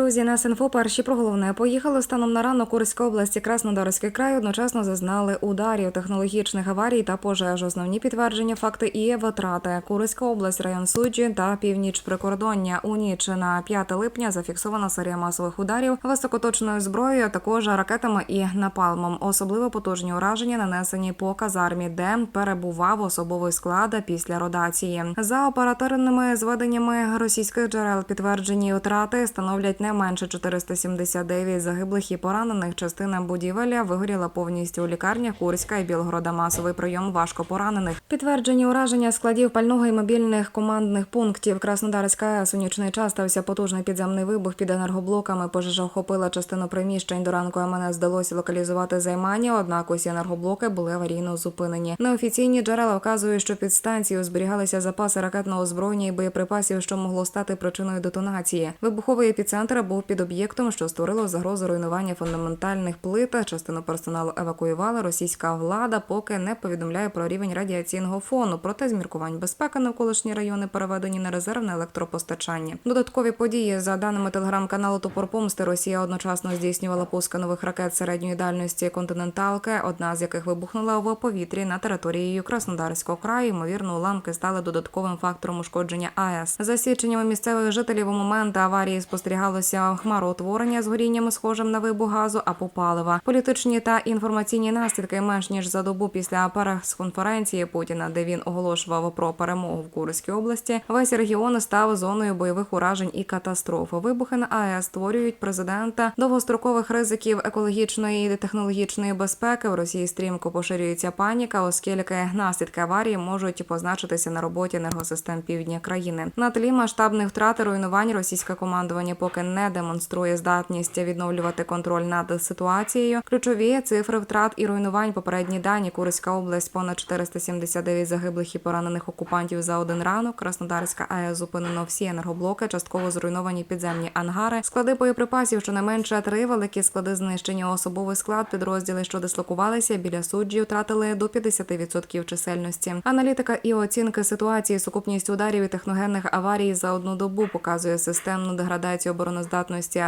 Друзі, на СНФО перші про головне поїхали станом на ранок Курської області, Краснодарський край одночасно зазнали ударів, технологічних аварій та пожеж. Основні підтвердження факти і витрати. Курська область, район суджі та північ прикордоння. У ніч на 5 липня зафіксована серія масових ударів високоточною зброєю, також ракетами і напалмом. Особливо потужні ураження нанесені по казармі, де перебував особовий склад після родації. За оперативними зведеннями російських джерел підтверджені втрати становлять не менше 479 загиблих і поранених. Частина будівель вигоріла повністю у лікарнях Курська і Білгорода. Масовий прийом важко поранених. Підтверджені ураження складів пального і мобільних командних пунктів. Краснодарська АЕС у нічний час стався потужний підземний вибух під енергоблоками. Пожежа охопила частину приміщень. До ранку МНС вдалося локалізувати займання. Однак усі енергоблоки були аварійно зупинені. Неофіційні джерела вказують, що під станцією зберігалися запаси ракетного озброєння і боєприпасів, що могло стати причиною детонації. Вибуховий епіцентр був під об'єктом, що створило загрозу руйнування фундаментальних плит. Частину персоналу евакуювала російська влада, поки не повідомляє про рівень радіаційного фону. Проте з міркувань безпеки навколишні райони переведені на резервне електропостачання. Додаткові події за даними телеграм-каналу Топор Помсти, Росія одночасно здійснювала пуски нових ракет середньої дальності континенталки, одна з яких вибухнула в повітрі на території Краснодарського краю. Ймовірно, уламки стали додатковим фактором ушкодження АЕС. За свідченнями місцевих жителів у момент аварії спостерігалося хмароутворення з горінням, схожим на вибух газу або палива. Політичні та інформаційні наслідки менш ніж за добу після прес-конференції Путіна, де він оголошував про перемогу в Курській області. Весь регіон став зоною бойових уражень і катастроф. Вибухи на АЕС створюють президента довгострокових ризиків екологічної і технологічної безпеки. В Росії стрімко поширюється паніка, оскільки наслідки аварії можуть позначитися на роботі енергосистем півдня країни. На тлі масштабних втрат і руйнувань російське командування поки не демонструє здатність відновлювати контроль над ситуацією. Ключові цифри втрат і руйнувань. Попередні дані Курська область понад 479 загиблих і поранених окупантів за один ранок. Краснодарська АЕС зупинено всі енергоблоки, частково зруйновані підземні ангари, склади боєприпасів. Щонайменше три великі склади знищені. Особовий склад підрозділи, що дислокувалися біля суджі, втратили до 50% чисельності. Аналітика і оцінки ситуації, сукупність ударів і техногенних аварій за одну добу показує системну деградацію обороноздатності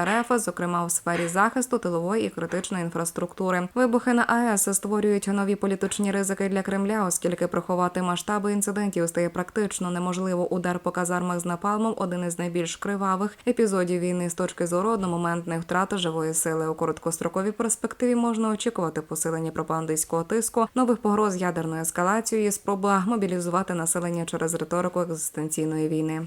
РФ, зокрема в сфері захисту тилової і критичної інфраструктури. Вибухи на АЕС створюють нові політичні ризики для Кремля, оскільки приховати масштаби інцидентів стає практично неможливо. Удар по казармах з напалмом один із найбільш кривавих епізодів війни з точки зору одномоментних втрат живої сили. У короткостроковій перспективі можна очікувати посилення пропагандистського тиску, нових погроз ядерною ескалацією, і спроба мобілізувати населення через риторику екзистенційної війни.